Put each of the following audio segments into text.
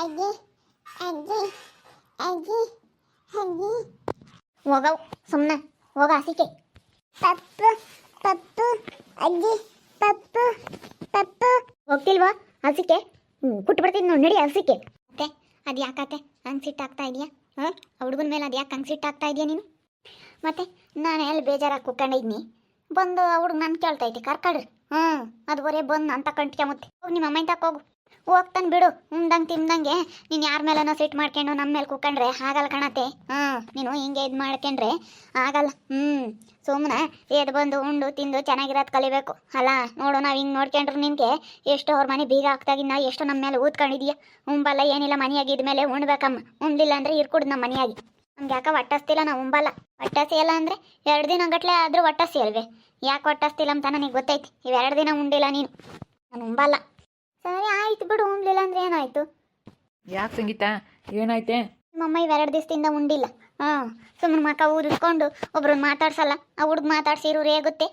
ಅಜ್ಜಿ ಅಜ್ಜಿ ಅಜ್ಜಿ ಅಜ್ಜಿ ಹೋಗವು ಸುಮ್ಮನೆ ಹೋಗ ಹಸಿಕೆ. ಪಪ್ಪು ಪಪ್ಪು ಅಜ್ಜಿ ಪಪ್ಪು ಪಪ್ಪು. ಹೋಗ್ತಿಲ್ವಾ ಹಸಿಕೆ? ಹ್ಞೂ ಕುಟ್ಬಿಡ್ತೀನಿ ನೋಡಿ ನಡಿ ಹಸಿಕೆ. ಮತ್ತೆ ಅದು ಯಾಕತ್ತೆ ಹಂಗೆ ಸಿಟ್ಟಾಗ್ತಾ ಇದೆಯಾ? ಹಾಂ? ಹುಡುಗನ ಮೇಲೆ ಅದು ಯಾಕೆ ಹಂಗೆ ಸಿಟ್ಟಾಗ್ತಾ ಇದೆಯಾ ನೀನು? ಮತ್ತೆ ನಾನು ಎಲ್ಲಿ ಬೇಜಾರಾಗಿ ಕುತ್ಕೊಂಡಿದ್ನಿ ಬಂದು ಹುಡುಗ ನಾನು ಕೇಳ್ತಾ ಇದ್ದೆ ಕರ್ಕಡ್ರಿ ಹ್ಞೂ ಅದು ಬರೇ ಬಂದು ಅಂತ ಕಂಟ್ಕೆ ಮತ್ತೆ. ಹೋಗಿ ನಿಮ್ಮ ಅಮ್ಮ ತಕ ಹೋಗು. ಹೋಗ್ತಾನೆ ಬಿಡು ಉಂದಂಗೆ ತಿಂದಂಗೆ. ನೀನು ಯಾರ ಮೇಲನೋ ಸಿಟ್ ಮಾಡ್ಕೊಂಡು ನಮ್ಮ ಮೇಲೆ ಕೂಕೊಂಡ್ರೆ ಆಗಲ್ಲ ಕಣತೆ ಹಾಂ, ನೀನು ಹಿಂಗೆ ಇದು ಮಾಡ್ಕೊಂಡ್ರೆ ಆಗಲ್ಲ. ಹ್ಞೂ ಸುಮ್ಮನೆ ಎದ್ದು ಬಂದು ಉಂಡು ತಿಂದು ಚೆನ್ನಾಗಿರೋದು ಕಲಿಬೇಕು. ಅಲ್ಲ, ನೋಡು, ನಾವು ಹಿಂಗೆ ನೋಡ್ಕೊಂಡ್ರೆ ನಿನಗೆ ಎಷ್ಟು ಅವ್ರ ಮನೆ ಬೀಗ ಹಾಕ್ದಾಗಿನ್ನ ಎಷ್ಟು ನಮ್ಮ ಮೇಲೆ ಊದ್ಕೊಂಡಿದೀಯ. ಉಂಬಲ್ಲ, ಏನಿಲ್ಲ, ಮನೆಯಾಗಿ ಇದ್ಮೇಲೆ ಉಣ್ಬೇಕಮ್ಮ. ಉಂಡಿಲ್ಲ ಅಂದರೆ ಇರ್ಕೊಡು ನಮ್ಮ ಮನೆಯಾಗಿ. ನಮ್ಗೆ ಯಾಕೆ ಒಟ್ಟಸ್ತಿಲ್ಲ ನಾವು ಉಂಬಲ್ಲ. ಒಟ್ಟಸಿ ಇಲ್ಲ ಅಂದರೆ ಎರಡು ದಿನ ಗಟ್ಟಲೆ ಆದರೂ ಒಟ್ಟಸಿ ಅಲ್ವೇ. ಯಾಕೆ ಒಟ್ಟಸ್ತಿಲ್ಲ ಅಂತ ನನಗೆ ಗೊತ್ತೈತಿ. ಇವೆರಡು ದಿನ ಉಂಡಿಲ್ಲ ನೀನು. ನಾನು ಉಂಬಲ್ಲ. ಸರಿ ಆಯ್ತು ಬಿಡು ಉಣ್ಲಿಲ್ಲ ಅಂದ್ರೆ ಏನಾಯ್ತು? ಯಾಕೆ ಸಂಗೀತ? ಏನಾಯ್ತೆ? ನಮ್ಮಮ್ಮ ಇವೆರಡು ದಿವಸದಿಂದ ಉಂಡಿಲ್ಲ. ಹಾಂ ಸುಮ್ಮನೆ ಮಕ್ಕ ಊದಿಸ್ಕೊಂಡು ಒಬ್ರನ್ನ ಮಾತಾಡ್ಸಲ್ಲ. ಆ ಹುಡುಗ ಮಾತಾಡ್ಸಿರೋರು ರೇಗುತ್ತೆ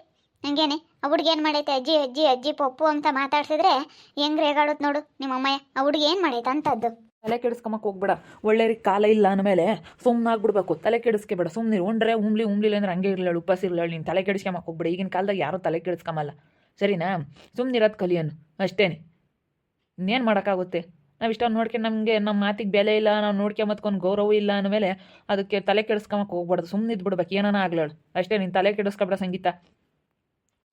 ಹಂಗೇನೆ? ಆ ಹುಡುಗ ಏನು ಮಾಡೈತೆ? ಅಜ್ಜಿ ಅಜ್ಜಿ ಅಜ್ಜಿ ಪಪ್ಪು ಅಂತ ಮಾತಾಡ್ಸಿದ್ರೆ ಹೆಂಗ್ ರೇಗಾಡುತ್ತೆ ನೋಡು ನಿಮ್ಮ ಅಮ್ಮಯ್ಯ ಆ ಹುಡುಗ ಏನು ಮಾಡೈತೆ ಅಂತದ್ದು? ತಲೆ ಕೆಡಿಸ್ಕೊಂಬಕ್ ಹೋಗ್ಬೇಡ. ಒಳ್ಳೆಯವ್ರಿಗೆ ಕಾಲ ಇಲ್ಲ ಅಂದಮೇಲೆ ಸುಮ್ಮನೆ ಆಗ್ಬಿಡ್ಬೇಕು. ತಲೆ ಕೆಡಿಸ್ಕೊಬೇಡ. ಸುಮ್ಮನೆ ಉಂಡ್ರೆ ಉಂಬ್ಲಿ ಉಂಬ್ಲಿಲ್ಲ ಅಂದ್ರೆ ಹಂಗೆ ಇರಲಿ ಉಪವಾಸ ಇರಲಿಲ್ಲ ನೀನು ತಲೆ ಕೆಡಿಸ್ಕೊಂಬಕ್ ಹೋಗ್ಬೇಡ. ಈಗಿನ ಕಾಲದಾಗ ಯಾರೂ ತಲೆ ಕೆಡಿಸ್ಕೊಂಬಲ್ಲ ಸರಿನಾ? ಸುಮ್ಮನಿರೋದು ಕಲಿಯೋನು. ಅಷ್ಟೇನೆ. ಇನ್ನೇನು ಮಾಡೋಕ್ಕಾಗುತ್ತೆ? ನಾವು ಇಷ್ಟೊಂದು ನೋಡ್ಕೊಂಡು ನಮಗೆ ನಮ್ಮ ಮಾತಿಗೆ ಬೆಲೆ ಇಲ್ಲ, ನಾವು ನೋಡ್ಕೊಂಬತ್ಕೊಂಡು ಗೌರವ ಇಲ್ಲ ಅಂದಮೇಲೆ ಅದಕ್ಕೆ ತಲೆ ಕೆಡಿಸ್ಕೊಂಬಕ್ಕೆ ಹೋಗ್ಬಾರ್ದು ಸುಮ್ಮನೆ ಇದ್ಬಿಡ್ಬೇಕು, ಏನಾನ ಆಗ್ಲೇಳು. ಅಷ್ಟೇ, ನೀನು ತಲೆ ಕೆಡಿಸ್ಕೊಬೇಡ ಸಂಗೀತ.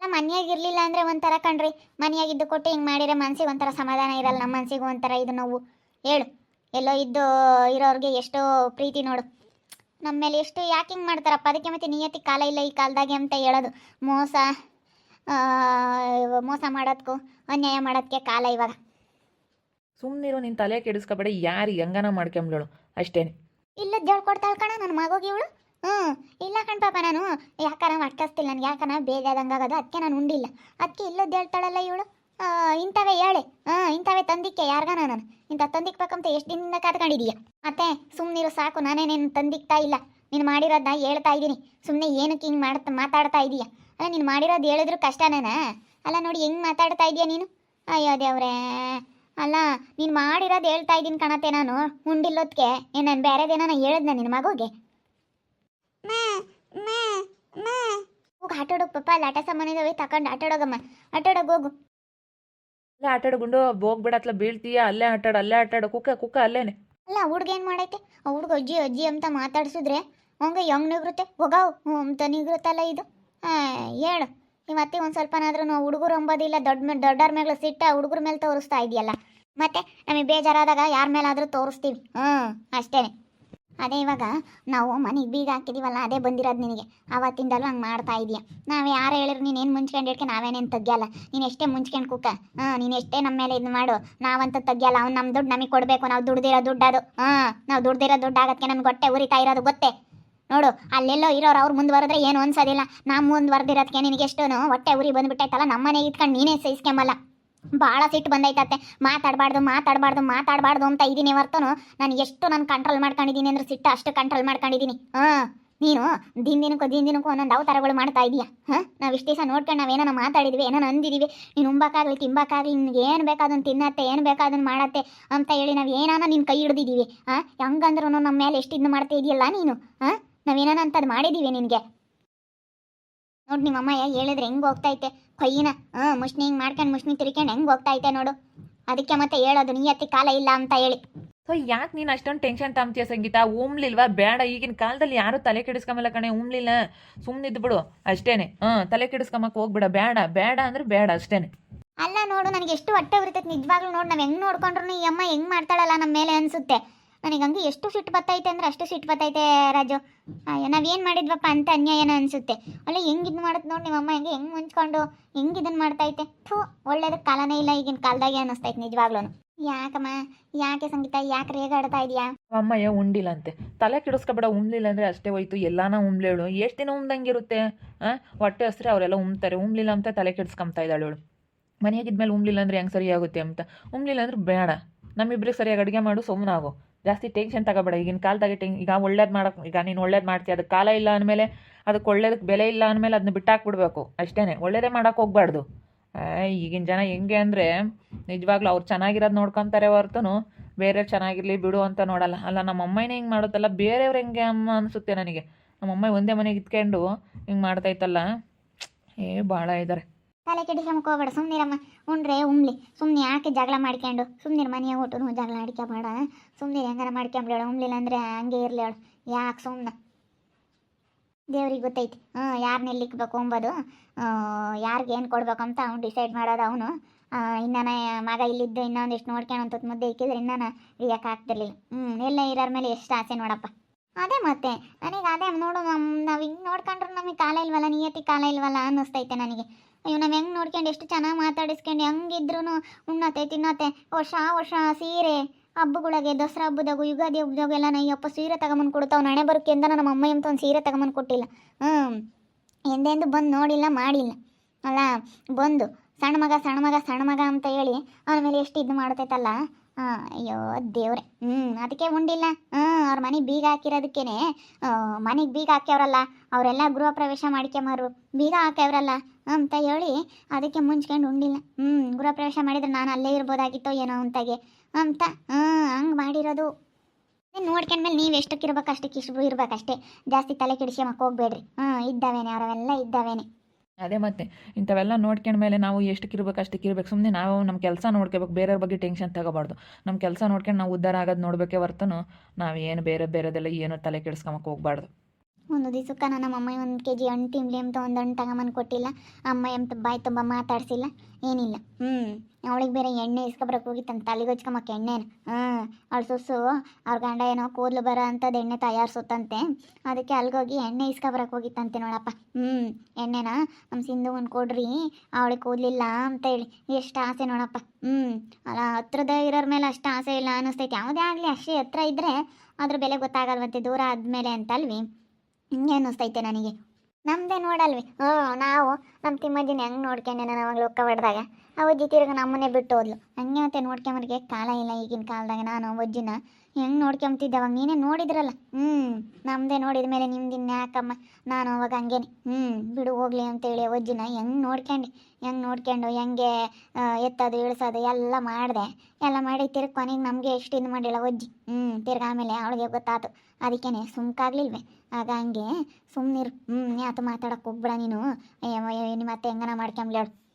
ನಮ್ಮ ಮನ್ಯಾಗ ಇರ್ಲಿಲ್ಲ ಅಂದ್ರೆ ಒಂಥರ ಕಣ್ರಿ ಮನ್ಯಾಗಿದ್ದು ಕೊಟ್ಟು ಹಿಂಗೆ ಮಾಡಿದ್ರೆ ಮನ್ಸಿಗೆ ಒಂಥರ ಸಮಾಧಾನ ಇರಲ್ಲ ನಮ್ಮ ಮನ್ಸಿಗೆ ಒಂಥರ ಇದು ನೋವು. ಹೇಳು, ಎಲ್ಲೋ ಇದ್ದು ಇರೋರಿಗೆ ಎಷ್ಟೋ ಪ್ರೀತಿ ನೋಡು. ನಮ್ಮ ಮೇಲೆ ಎಷ್ಟು ಯಾಕೆ ಹಿಂಗೆ ಮಾಡ್ತಾರಪ್ಪ? ಅದಕ್ಕೆ ಮತ್ತೆ ನಿಯತಿ ಕಾಲ ಇಲ್ಲ ಈ ಕಾಲದಾಗೆ ಅಂತ ಹೇಳೋದು. ಮೋಸ ಮೋಸ ಮಾಡೋದಕ್ಕೂ ಅನ್ಯಾಯ ಮಾಡೋದಕ್ಕೆ ಕಾಲ ಇವಾಗ. ಸುಮ್ಮನಿರು ನಿನ್ ತಲೆ ಕೆಡಿಸ್ಕೊಬೇಡ, ಯಾರು ಹೆಂಗನ ಮಾಡ್ಕೊಂಬಳು ಅಷ್ಟೇನೆ. ಇಲ್ಲದ್ದು ಹೇಳ್ಕೊಡ್ತಾಳೆ ಕಣ ನನ್ನ ಮಗೋಗಿ ಇವಳು. ಹ್ಞೂ ಇಲ್ಲ ಕಣ್ ಪಾಪ ನಾನು. ಯಾಕನ ಅಟ್ಟಸ್ತಿಲ್ಲ ನನಗೆ, ಯಾಕನ ಬೇಗ ಆದಂಗಾಗೋದು ಅದಕ್ಕೆ ನಾನು ಉಂಡಿಲ್ಲ. ಅದಕ್ಕೆ ಇಲ್ಲದ್ದು ಹೇಳ್ತಾಳಲ್ಲ ಇವಳು. ಇಂಥವೇ ಹೇಳೆ. ಹಾಂ ಇಂಥವೇ ತಂದಿಕ್ಕೆ ಯಾರ್ಗಾನ ನಾನು? ಇಂಥ ತಂದಿಕ್ಬೇಕಂತ ಎಷ್ಟು ದಿನದಿಂದ ಕಾದ್ಕೊಂಡಿದೀಯ? ಮತ್ತೆ ಸುಮ್ಮನಿರು ಸಾಕು. ನಾನೇ ನೀನು ತಂದಿಕ್ತಾ ಇಲ್ಲ. ನೀನು ಮಾಡಿರೋದನ್ನ ಹೇಳ್ತಾ ಇದ್ದೀನಿ ಸುಮ್ಮನೆ ಏನಕ್ಕೆ ಹಿಂಗೆ ಮಾಡ್ತಾ, ಮಾತಾಡ್ತಾ ಇದೀಯ? ಅಲ್ಲ, ನೀನು ಮಾಡಿರೋದು ಹೇಳಿದ್ರು ಕಷ್ಟನೇನಾ? ಅಲ್ಲ, ನೋಡಿ, ಹೆಂಗೆ ಮಾತಾಡ್ತಾ ಇದೀಯ ನೀನು? ಅಯ್ಯೋ, ದೇವ್ರೇ. ಅಲ್ಲ ನೀನು ಮಾಡಿರೋದು ಹೇಳ್ತಾ ಇದ್ದೀನಿ ಕಣತೆ ನಾನು. ಉಂಡಿಲ್ಲೋದ್ಕೆ ಏನು ನಾನು ಬೇರೆದೇನ ಹೇಳಿದ್ನ ನಿನ್ನ ಮಗುಗೆ? ಮಾ ಮಾ ಮಾ. ಹೋಗಿ ಆಟಾಡೋಗಿ ಪಪ್ಪ ಅಲ್ಲಿ ಆಟ ಸಾಮಾನಿದಾವೆ ತಕೊಂಡು ಆಟಾಡೋಗಮ್ಮ. ಆಟಾಡೋಗಿ ಹೋಗು. ಅಲ್ಲೇ ಆಟಾಡ್ಕೊಂಡು ಹೋಗ್ಬಿಡತ್ಲ ಬೀಳ್ತೀಯ ಅಲ್ಲೇ ಆಟಾಡು ಅಲ್ಲೇ ಆಟಾಡು ಕುಕ್ಕ ಕುಕ್ಕ ಅಲ್ಲೇನೆ. ಅಲ್ಲ ಹುಡ್ಗ ಏನು ಮಾಡೈತೆ? ಆ ಹುಡ್ಗ ಅಜ್ಜಿ ಅಜ್ಜಿ ಅಂತ ಮಾತಾಡ್ಸಿದ್ರೆ ಹಂಗೆ ಹೆಂಗ್ ನಿಗ್ರುತ್ತೆ ಹೋಗಾವ್ ಹ್ಞೂ ಅಂತ ನಿಗ್ರುತ್ತಲ್ಲ ಇದು. ಹಾಂ ಹೇಳು. ನಿಮ್ಮ ಅತ್ತೆ ಒಂದು ಸ್ವಲ್ಪನಾದ್ರೂ ಹುಡುಗರು ಅಂಬೋದಿಲ್ಲ, ದೊಡ್ಡ ಮೇಲೆ ದೊಡ್ಡವ್ರ ಮೇಲೆ ಸಿಟ್ಟ ಹುಡುಗರ ಮೇಲೆ ತೋರಿಸ್ತಾ ಇದೆಯಲ್ಲ. ಮತ್ತೆ ನಮಗೆ ಬೇಜಾರಾದಾಗ ಯಾರ ಮೇಲಾದರೂ ತೋರಿಸ್ತೀವಿ. ಹ್ಞೂ ಅಷ್ಟೇ ಅದೇ ಇವಾಗ ನಾವು ಮನೆಗೆ ಬೀಗ ಹಾಕಿದೀವಲ್ಲ, ಅದೇ ಬಂದಿರೋದು ನಿನಗೆ. ಆವತ್ತಿಂದಲೂ ಹಂಗೆ ಮಾಡ್ತಾ ಇದೀಯ. ನಾವು ಯಾರು ಹೇಳಿದ್ರು ನೀನು ಏನು ಮುಂಚ್ಕೊಂಡು ಇಟ್ಕೆ ನಾವೇನೇನು ತೆಗ್ಯಲ್ಲ. ನೀನು ಎಷ್ಟೇ ಮುಂಚ್ಕೊಂಡು ಕುಕ್ಕ ಹಾಂ ನೀನು ಎಷ್ಟೇ ನಮ್ಮ ಮೇಲೆ ಇದು ಮಾಡು. ನಾವಂತ ತೆಗ್ಯಲ್ಲ, ಅವ್ನು ನಮ್ಮ ದುಡ್ಡು ನಮಗೆ ಕೊಡಬೇಕು. ನಾವು ದುಡ್ದಿರೋ ದುಡ್ಡು ಅದು. ಹಾಂ ನಾವು ದುಡ್ದಿರೋ ದುಡ್ಡು ಆಗಕ್ಕೆ ನಮ್ಗೆ ಹೊಟ್ಟೆ ಉರಿತಾ ಇರೋದು ಗೊತ್ತೇ? ನೋಡು, ಅಲ್ಲೆಲ್ಲೋ ಇರೋರು ಅವ್ರು ಮುಂದುವರೆದ್ರೆ ಏನು ಅನ್ಸೋದಿಲ್ಲ. ನಾ ಮುಂದುವರೆದಿರೋದಕ್ಕೆ ನಿನಗೆ ಎಷ್ಟೋನು ಹೊಟ್ಟೆ ಉರಿ ಬಂದ್ಬಿಟ್ಟೈತಲ್ಲ ನಮ್ಮನೆ ಇಟ್ಕೊಂಡು ನೀನೇ ಸಹಿಸ್ಕೊಂಬಲ್ಲ. ಭಾಳ ಸಿಟ್ಟು ಬಂದೈತತ್ತೆ. ಮಾತಾಡಬಾರ್ದು ಮಾತಾಡಬಾರ್ದು ಮಾತಾಡಬಾರ್ದು ಅಂತ ಇದ್ದೀನಿ ಹೊರ್ತನು. ನಾನು ಎಷ್ಟು ನಾನು ಕಂಟ್ರೋಲ್ ಮಾಡ್ಕೊಂಡಿದ್ದೀನಿ ಅಂದ್ರೆ ಸಿಟ್ಟು ಅಷ್ಟು ಕಂಟ್ರೋಲ್ ಮಾಡ್ಕೊಂಡಿದ್ದೀನಿ ಹಾಂ, ನೀನು ದಿನ ದಿನಕ್ಕೂ ದಿನ ದಿನಕ್ಕೂ ಒಂದೊಂದು ಅವತಾರಗಳು ಮಾಡ್ತಾ ಇದೀಯಾ. ಹಾಂ, ನಾವು ಇಷ್ಟು ದಿವಸ ನೋಡ್ಕೊಂಡು ನಾವೇನೋ ಮಾತಾಡಿದ್ವಿ ಏನೋ ಅಂದಿದ್ದೀವಿ ನೀನು ಉಂಬಕ್ಕಾಗಲಿ ತಿಂಬಕ್ಕಾಗಲಿ ನಿನಗೆ ಏನು ಬೇಕಾದನ್ನು ತಿನ್ನತ್ತೆ, ಏನು ಬೇಕಾದನ್ನು ಮಾಡತ್ತೆ ಅಂತ ಹೇಳಿ ನಾವು ಏನಾನ ನಿನ್ನ ಕೈ ಹಿಡ್ದಿದ್ದೀವಿ ಹಾಂ ಹೆಂಗಂದ್ರೂ ನಮ್ಮ ಮೇಲೆ ಎಷ್ಟು ಇದನ್ನು ಮಾಡ್ತಾ ಇದೆಯಲ್ಲ ನೀನು? ಹಾಂ? ನಾವೇನಾನ ಅಂಥದ್ದು ಮಾಡಿದ್ದೀವಿ ನಿನಗೆ. ನೋಡಿ ನಿಮ್ಮ ಅಮ್ಮ ಹೇಳಿದ್ರೆ ಹೆಂಗೆ ಹೋಗ್ತೈತೆ? ಕೊಯ್ಯಿನ ಹಾಂ ಮುಷ್ಣಿ ಹಿಂಗೆ ಮಾಡ್ಕೊಂಡು ಮುಷ್ಣಿ ತಿರ್ಕೊಂಡು ಹೆಂಗೆ ಹೋಗ್ತೈತೆ ನೋಡು. ಅದಕ್ಕೆ ಮತ್ತೆ ಹೇಳೋದು ಅತ್ತಿ ಕಾಲ ಇಲ್ಲ ಅಂತ ಹೇಳಿ. ಸೊ ಯಾಕೆ ನೀನು ಅಷ್ಟೊಂದು ಟೆನ್ಷನ್ ತಾಂತೀಯ ಸಂಗೀತ? ಉಮ್ಲಿಲ್ವಾ ಬೇಡ ಈಗಿನ ಕಾಲದಲ್ಲಿ ಯಾರು ತಲೆ ಕೆಡಿಸ್ಕೊಂಬಲ್ಲ ಕಣೆ ಉಮ್ಲಿಲ್ಲ ಸುಮ್ಮನಿದ್ದು ಬಿಡು ಅಷ್ಟೇನೆ. ಹಾಂ ತಲೆ ಕೆಡಿಸ್ಕೊಂಬಕ್ಕೆ ಹೋಗ್ಬಿಡ ಬೇಡ ಬೇಡ ಅಂದ್ರೆ ಬೇಡ ಅಷ್ಟೇನೆ. ಅಲ್ಲ ನೋಡು ನನಗೆ ಎಷ್ಟು ಹೊಟ್ಟೆ ಬರುತ್ತೆ ನಿಜವಾಗ್ಲೂ ನೋಡು ನಾವು ಹೆಂಗೆ ನೋಡ್ಕೊಂಡ್ರು ಈ ಅಮ್ಮ ಹೆಂಗೆ ಮಾಡ್ತಾಳಲ್ಲ ನಮ್ಮ ಮೇಲೆ ಅನಿಸುತ್ತೆ. ನನಗೆ ಹಂಗೆ ಎಷ್ಟು ಸಿಟ್ಟು ಬತ್ತೈತೆ ಅಂದ್ರೆ ಅಷ್ಟು ಸಿಟ್ಟು ಬತ್ತೈತೆ ರಾಜು. ನಾವೇನು ಮಾಡಿದ್ವಪ್ಪ ಅಂತ ಅನ್ಯಾಯನ ಅನಿಸುತ್ತೆ. ಅಲ್ಲ ಹೆಂಗೆ ಇದು ಮಾಡುತ್ತೆ ನೋಡಿ ನಿಮ್ಮಮ್ಮ ಹೆಂಗೆ ಹೆಂಗೆ ಮುಂಚ್ಕೊಂಡು ಹೆಂಗೆ ಇದನ್ನು ಮಾಡ್ತೈತೆ. ಥೂ ಒಳ್ಳೇದಕ್ಕೆ ಕಾಲನೇ ಇಲ್ಲ ಈಗಿನ ಕಾಲದಾಗೆ ಅನ್ನಿಸ್ತೈತೆ ನಿಜವಾಗ್ಲೂ ಯಾಕಮ್ಮ, ಯಾಕೆ ಸಂಗೀತ, ಯಾಕೆ ರೇಗಾಡ್ತಾ ಇದೆಯಾ? ಅಮ್ಮಯ್ಯ ಉಂಡಿಲ್ಲ ಅಂತೆ ತಲೆ ಕೆಡಿಸ್ಕೊಬೇಡ ಉಮ್ಲಿಲ್ಲ ಅಂದರೆ ಅಷ್ಟೇ ಹೋಯ್ತು. ಎಲ್ಲಾನ ಉಮ್ಲೇಳು ಎಷ್ಟು ದಿನ ಉಮ್ದಂಗಿರುತ್ತೆ ಹಾಂ ಹೊಟ್ಟೆ ಹಸ್ರೆ ಅವರೆಲ್ಲ ಉಮ್ತಾರೆ ಉಮ್ಲಿಲ್ಲ ಅಂತ ತಲೆ ಕೆಡಿಸ್ಕೊಂತ ಇದ್ದಾಳು ಅವಳು ಮನೆಯಾಗಿದ್ಮೇಲೆ ಉಮ್ಲಿಲ್ಲ ಅಂದರೆ ಹೆಂಗೆ ಸರಿಯಾಗುತ್ತೆ ಅಂತ. ಉಮ್ಲಿಲ್ಲ ಅಂದ್ರೆ ಬೇಡ. ನಮ್ಮಿಬ್ರಿಗೆ ಸರಿಯಾಗಿ ಅಡುಗೆ ಮಾಡು ಸುಮ್ಮನಾಗು ಜಾಸ್ತಿ ಟೆನ್ಷನ್ ತಗೋಬೇಡ. ಈಗಿನ ಕಾಲದಾಗೆ ಟೆನ್ ಈಗ ಒಳ್ಳೇದು ಮಾಡೋಕೆ, ಈಗ ನೀನು ಒಳ್ಳೇದು ಮಾಡ್ತೀಯ ಅದಕ್ಕೆ ಕಾಲ ಇಲ್ಲ ಅಂದಮೇಲೆ ಅದಕ್ಕೆ ಒಳ್ಳೇದಕ್ಕೆ ಬೆಲೆ ಇಲ್ಲ ಅಂದಮೇಲೆ ಅದನ್ನ ಬಿಟ್ಟಾಕ್ಬಿಡ್ಬೇಕು. ಅಷ್ಟೇ ಒಳ್ಳೇದೇ ಮಾಡೋಕೆ ಹೋಗ್ಬಾರ್ದು. ಈಗಿನ ಜನ ಹೆಂಗೆ ಅಂದರೆ ನಿಜವಾಗ್ಲೂ ಅವ್ರು ಚೆನ್ನಾಗಿರೋದು ನೋಡ್ಕೊತಾರೆ ಹೊರತು ಬೇರೆ ಚೆನ್ನಾಗಿರಲಿ ಬಿಡು ಅಂತ ನೋಡಲ್ಲ. ಅಲ್ಲ ನಮ್ಮ ಅಮ್ಮನೇ ಹಿಂಗೆ ಮಾಡುತ್ತಲ್ಲ ಬೇರೆಯವ್ರು ಹೆಂಗೆ ಅಮ್ಮ ಅನಿಸುತ್ತೆ ನನಗೆ. ನಮ್ಮ ಅಮ್ಮ ಒಂದೇ ಮನೆಗೆ ಇದ್ಕೊಂಡು ಹಿಂಗೆ ಮಾಡ್ತಾಯಿತ್ತಲ್ಲ ಏ ಭಾಳ ಇದ್ದಾರೆ ತಲೆ ಕೆಡಿಸ್ಕೊಂಬಕ್ಕೆ ಹೋಗ್ಬೇಡ. ಸುಮ್ಮನಿರಮ್ಮ ಉಂಡ್ರೆ ಉಮ್ಲಿ. ಸುಮ್ಮನೆ ಯಾಕೆ ಜಗಳ ಮಾಡ್ಕೊಂಡು ಸುಮ್ಮನಿರು ಮನೆಯಾಗ ಊಟ ಜಗಳ ಅಡ್ಕೊಬೇಡ ಸುಮ್ಮನೆ ಹೆಂಗಾರ ಮಾಡ್ಕೊಂಬಿಡೋಳು ಉಮ್ಲಿಲ್ಲ ಅಂದರೆ ಹಂಗೆ ಇರಲಿ ಅವಳು ಯಾಕೆ ಸುಮ್ಮನೆ ದೇವ್ರಿಗೆ ಗೊತ್ತೈತಿ. ಹಾಂ ಯಾರನ್ನ ಎಲ್ಲಿಕ್ಬೇಕು ಅಂಬೋದು. ಯಾರಿಗೆ ಏನು ಕೊಡ್ಬೇಕು ಅಂತ ಅವ್ನು ಡಿಸೈಡ್ ಮಾಡೋದು ಅವನು. ಇನ್ನಾನ ಮಗ ಇಲ್ಲಿದ್ದು ಇನ್ನೊಂದಿಷ್ಟು ನೋಡ್ಕೊಂಡು ಮುದ್ದೆ ಇಕ್ಕಿದ್ರೆ ಇನ್ನಾನ ಇಳಿಯಕ್ಕೆ ಆಗ್ತಿರ್ಲಿಲ್ಲ. ಹ್ಞೂ ಎಲ್ಲ ಇರೋರ ಮೇಲೆ ಎಷ್ಟು ಆಸೆ ನೋಡಪ್ಪ. ಅದೇ ಮತ್ತೆ. ನನಗೆ ಅದೇ ನೋಡು ನಾವು ಹಿಂಗೆ ನೋಡ್ಕೊಂಡ್ರೆ ನಮಗೆ ಕಾಲ ಇಲ್ವಲ್ಲ? ನಿಯತಿ ಕಾಲ ಇಲ್ವಲ್ಲ ಅನ್ನಿಸ್ತೈತೆ ನನಗೆ. ಅಯ್ಯೋ, ನಾವು ಹೆಂಗೆ ನೋಡ್ಕೊಂಡು ಎಷ್ಟು ಚೆನ್ನಾಗಿ ಮಾತಾಡಿಸ್ಕೊಂಡು ಹೆಂಗಿದ್ರು ಉಣ್ಣತೆ ತಿನ್ನತ್ತೆ, ವರ್ಷ ವರ್ಷ ಸೀರೆ, ಹಬ್ಬಗಳಿಗೆ, ದಸರಾ ಹಬ್ಬದಾಗು, ಯುಗಾದಿ ಹಬ್ಬದಾಗು ಎಲ್ಲ ನಯ್ಯಪ್ಪ ಸೀರೆ ತಗೊಂಬಂದು ಕೊಡ್ತಾವೆ ನಾಳೆ ಬರೋಕೆ ಎಂದ ನಮ್ಮ ಅಮ್ಮ ಎಂತ ಒಂದು ಸೀರೆ ತಗೊಂಬಂದು ಕೊಟ್ಟಿಲ್ಲ. ಹ್ಞೂ ಎಂದೆಂದು ಬಂದು ನೋಡಿಲ್ಲ, ಮಾಡಿಲ್ಲ. ಅಲ್ಲ, ಬಂದು ಸಣ್ಣ ಮಗ ಸಣ್ಣ ಮಗ ಸಣ್ಣ ಮಗ ಅಂತ ಹೇಳಿ ಅವ್ರ ಮೇಲೆ ಎಷ್ಟು ಇದು ಮಾಡ್ತೈತಲ್ಲ. ಅಯ್ಯೋ, ದೇವ್ರೆ. ಹ್ಞೂ ಅದಕ್ಕೆ ಉಂಡಿಲ್ಲ. ಹ್ಞೂ ಅವ್ರ ಮನೆಗೆ ಬೀಗ ಹಾಕಿರೋದಕ್ಕೇನೆ ಮನೆಗೆ ಬೀಗ ಹಾಕ್ಯವ್ರಲ್ಲ, ಅವರೆಲ್ಲ ಗೃಹ ಪ್ರವೇಶ ಮಾಡ್ಕೊಂಬಾರು. ಬೀಗ ಹಾಕ್ಯವ್ರಲ್ಲ ಅಂತ ಹೇಳಿ ಅದಕ್ಕೆ ಮುಂಚ್ಕೊಂಡು ಉಂಡಿಲ್ಲ. ಹ್ಞೂ ಗೃಹ ಪ್ರವೇಶ ಮಾಡಿದ್ರೆ ನಾನು ಅಲ್ಲೇ ಇರ್ಬೋದಾಗಿತ್ತೋ ಏನೋ ಅಂತಾಗೆ. ಅಂತ ಹ್ಞೂ ಹಂಗೆ ಮಾಡಿರೋದು. ನೋಡ್ಕೊಂಡ್ಮೇಲೆ ನೀವು ಎಷ್ಟಕ್ಕೆ ಇರ್ಬೇಕು ಅಷ್ಟಕ್ಕೆ ಇಷ್ಟು ಇರ್ಬೇಕಷ್ಟೇ ಜಾಸ್ತಿ ತಲೆ ಕೆಡಿಸ್ಕೊಂಬಕ್ಕೆ ಹೋಗ್ಬೇಡ್ರಿ. ಹ್ಞೂ ಇದ್ದಾವೇನೆ, ಅವರವೆಲ್ಲ ಇದ್ದಾವೇನೆ. ಅದೇ ಮತ್ತೆ, ಇಂಥವೆಲ್ಲ ನೋಡ್ಕೊಂಡ್ಮೇಲೆ ನಾವು ಎಷ್ಟಕ್ಕೆ ಇರ್ಬೇಕು ಅಷ್ಟಕ್ಕೆ ಇರ್ಬೇಕು. ಸುಮ್ಮನೆ ನಾವು ನಮ್ಮ ಕೆಲಸ ನೋಡ್ಕೋಬೇಕು, ಬೇರೆಯವ್ರ ಬಗ್ಗೆ ಟೆನ್ಷನ್ ತಗೋಬಾರ್ದು. ನಮ್ಮ ಕೆಲಸ ನೋಡ್ಕೊಂಡು ನಾವು ಉದ್ಧಾರ ಆಗೋದು ನೋಡಬೇಕೇ ಹೊರ್ತು ನಾವು ಏನು ಬೇರೆ ಬೇರೆದೆಲ್ಲ ಏನೋ ತಲೆ ಕೆಡಿಸ್ಕೊಂಬಕ್ಕೆ ಹೋಗ್ಬಾರ್ದು. ಒಂದು ದಿವಸಕ್ಕೆ ನನ್ನ ಅಮ್ಮ ಒಂದು ಕೆ ಜಿ ಹಣ್ಣು ತಿನ್ಲಿ ಅಂತ ಒಂದು ಹಣ್ಣು ತಗೊಂಬಂದು ಕೊಟ್ಟಿಲ್ಲ. ಅಮ್ಮ ಎಂತ ಬಾಯಿ ತುಂಬ ಮಾತಾಡಿಸಿಲ್ಲ ಏನಿಲ್ಲ. ಹ್ಞೂ ಅವಳಿಗೆ ಬೇರೆ ಎಣ್ಣೆ ಇಸ್ಕೊಬರಕ್ಕೆ ಹೋಗಿತ್ತಂತ ತಲೆಗೆ ಹಚ್ಕೊಂಬಕ್ಕೆ ಎಣ್ಣೆನ. ಹ್ಞೂ ಅವಳು ಸೊಸು ಅವ್ರ ಗಂಡ ಏನೋ ಕೂದಲು ಬರೋ ಅಂಥದ್ದು ಎಣ್ಣೆ ತಯಾರಿಸುತ್ತಂತೆ ಅದಕ್ಕೆ ಅಲ್ಗೋಗಿ ಎಣ್ಣೆ ಇಸ್ಕೊಬರಕ್ಕೆ ಹೋಗಿತ್ತಂತೆ ನೋಡಪ್ಪ. ಹ್ಞೂ ಎಣ್ಣೆನ ನಮ್ಮ ಸಿಂಧು ಒಂದು ಕೊಡ್ರಿ ಅವಳಿಗೆ ಕೂದಲಿಲ್ಲ ಅಂತ ಹೇಳಿ. ಎಷ್ಟು ಆಸೆ ನೋಡಪ್ಪ. ಹ್ಞೂ ಅಲ್ಲ ಹತ್ರದ ಇರೋರ ಮೇಲೆ ಅಷ್ಟು ಆಸೆ ಇಲ್ಲ ಅನ್ನಿಸ್ತೈತೆ ಯಾವುದೇ ಆಗಲಿ ಅಷ್ಟೇ ಹತ್ರ ಇದ್ದರೆ ಅದ್ರ ಬೆಲೆ ಗೊತ್ತಾಗಲ್ವಂತೆ ದೂರ ಆದಮೇಲೆ ಅಂತಲ್ವಿ. ಹಿಂಗೆ ಅನ್ನಿಸ್ತೈತೆ ನನಗೆ. ನಮ್ಮದೇ ನೋಡಲ್ವಿ? ಹ್ಞೂ ನಾವು ನಮ್ಮ ತಿಮ್ಮಜ್ಜಿನ ಹೆಂಗೆ ನೋಡ್ಕೊಂಡೆ ನಾನು ಅವಾಗ ಲೊಕ್ಕ ಹೊಡೆದಾಗ. ಆ ಅಜ್ಜಿ ತಿರ್ಗ ನಮ್ಮನೆ ಬಿಟ್ಟು ಹೋದ್ಲು. ಹಂಗೆ ಮತ್ತೆ ನೋಡ್ಕೊಂಬರ್ಗೆ ಕಾಲ ಇಲ್ಲ ಈಗಿನ ಕಾಲದಾಗ ನಾನು ಅವಜ್ಜಿನ ಹೆಂಗೆ ನೋಡ್ಕೊಂತಿದ್ದೆ ಅವಾಗ ನೀನೇ ನೋಡಿದ್ರಲ್ಲ. ಹ್ಞೂ ನಮ್ಮದೇ ನೋಡಿದ ಮೇಲೆ ನಿಮ್ದಿನ್ನ ಯಾಕಮ್ಮ? ನಾನು ಅವಾಗ ಹಂಗೇನೆ. ಹ್ಞೂ ಬಿಡು ಹೋಗ್ಲಿ ಅಂತೇಳಿ ಅವಜ್ಜಿನ ಹೆಂಗೆ ನೋಡ್ಕೊಂಡು? ಹೆಂಗೆ ನೋಡ್ಕೊಂಡು ಹೆಂಗೆ ಎತ್ತದು, ಇಳಿಸೋದು ಎಲ್ಲ ಮಾಡಿದೆ. ಎಲ್ಲ ಮಾಡಿ ತಿರ್ಗ ಕೊನೆಗೆ ನಮಗೆ ಎಷ್ಟು ಇದು ಮಾಡಿಲ್ಲ ಅಜ್ಜಿ ಹ್ಞೂ ತಿರ್ಗ ಆಮೇಲೆ ಅವಳಿಗೆ ಗೊತ್ತಾತು. ಅದಕ್ಕೇನೆ ಸುಮ್ಕಾಗ್ಲಿಲ್ವೇ? ಆಗ ಹಂಗೆ ಸುಮ್ಮನಿರು ಹ್ಞೂ ಯಾತು ಮಾತಾಡೋಕೆ ಹೋಗ್ಬೇಡ ನೀನು. ನಿಮ್ಮ ಅತ್ತೆ ಹೆಂಗನ ಮಾಡ್ಕೊಂಬ್ಲೇಳು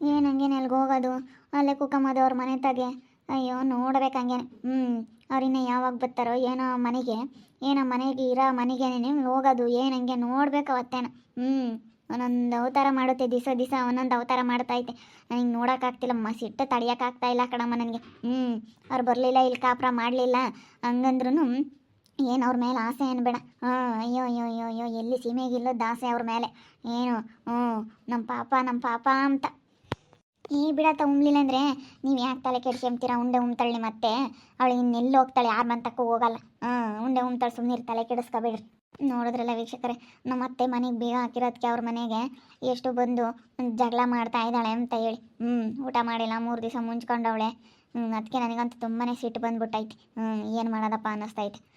ಏನು ಹಂಗೇನೆ ಅಲ್ಲಿಗೆ ಹೋಗೋದು. ಅಲ್ಲೇ ಕುಕ್ಕಮ್ಮದು ಅವ್ರ ಮನೆ ತಾಗೆ. ಅಯ್ಯೋ, ನೋಡ್ಬೇಕು ಹಂಗೇನೆ. ಹ್ಞೂ ಅವ್ರಿನ್ನ ಯಾವಾಗ ಬರ್ತಾರೋ ಏನೋ ಮನೆಗೆ. ಏನೋ ಮನೆಗೆ ಇರೋ ಮನೆಗೇನೆ ಹೋಗೋದು. ಏನು ಹಂಗೆ ನೋಡ್ಬೇಕು ಅವತ್ತೇನ. ಹ್ಞೂ ಒಂದೊಂದು ಅವತಾರ ಮಾಡುತ್ತೆ. ದಿವಸ ದಿವಸ ಒಂದೊಂದು ಅವತಾರ ಮಾಡ್ತೈತೆ ನನಗೆ ನೋಡೋಕ್ಕಾಗ್ತಿಲ್ಲ ಸಿಟ್ಟು ತಡಿಯೋಕ್ಕಾಗ್ತಾ ಇಲ್ಲ ಕಣಮ್ಮ ನನಗೆ. ಹ್ಞೂ ಅವ್ರು ಬರಲಿಲ್ಲ ಇಲ್ಲಿ ಕಾಪ್ರ ಮಾಡಲಿಲ್ಲ. ಹಂಗಂದ್ರೂ ಏನು ಅವ್ರ ಮೇಲೆ ಆಸೆ ಏನು ಬೇಡ. ಹಾಂ, ಅಯ್ಯೋ ಅಯ್ಯೋ ಅಯ್ಯೋ ಅಯ್ಯೋ, ಎಲ್ಲಿ ಸೀಮೆಗಿಲ್ಲದ ಆಸೆ ಅವ್ರ ಮೇಲೆ. ಏನು ಹ್ಞೂ ನಮ್ಮ ಪಾಪ ನಮ್ಮ ಪಾಪ ಅಂತ. ಈ ಬಿಡತ್ತ ಉಮ್ಲಿಲ್ಲ ಅಂದರೆ ನೀವು ಯಾಕೆ ತಲೆ ಕೆಡ್ಸ್ಕೊಂತೀರ ಉಂಡೆ ಉಮ್ತಾಳೆ ಮತ್ತೆ. ಅವಳು ಇನ್ನೆಲ್ಲಿ ಹೋಗ್ತಾಳೆ? ಯಾರು ಮಂತಕ್ಕೂ ಹೋಗಲ್ಲ. ಹಾಂ, ಉಂಡೆ ಉಮ್ತಾಳೆ ಸುಮ್ಮನೆ ತಲೆ ಕೆಡಿಸ್ಕೊಬೇಡ್ರಿ. ನೋಡಿದ್ರಲ್ಲ ವೀಕ್ಷಕರೇ, ನಮ್ಮ ಅತ್ತೆ ಮನೆಗೆ ಬೀಗ ಹಾಕಿರೋದಕ್ಕೆ ಅವ್ರ ಮನೆಗೆ ಎಷ್ಟು ಬಂದು ಜಗಳ ಮಾಡ್ತಾ ಇದ್ದಾಳೆ ಅಂತ ಹೇಳಿ. ಹ್ಞೂ ಊಟ ಮಾಡಿಲ್ಲ, ಮೂರು ದಿವಸ ಮುಂಚ್ಕೊಂಡವಳೆ. ಹ್ಞೂ ಅದಕ್ಕೆ ನನಗಂತೂ ತುಂಬಾ ಸಿಟ್ಟು ಬಂದ್ಬಿಟ್ಟೈತಿ. ಹ್ಞೂ ಏನು ಮಾಡೋದಪ್ಪ ಅನ್ನಿಸ್ತೈತೆ.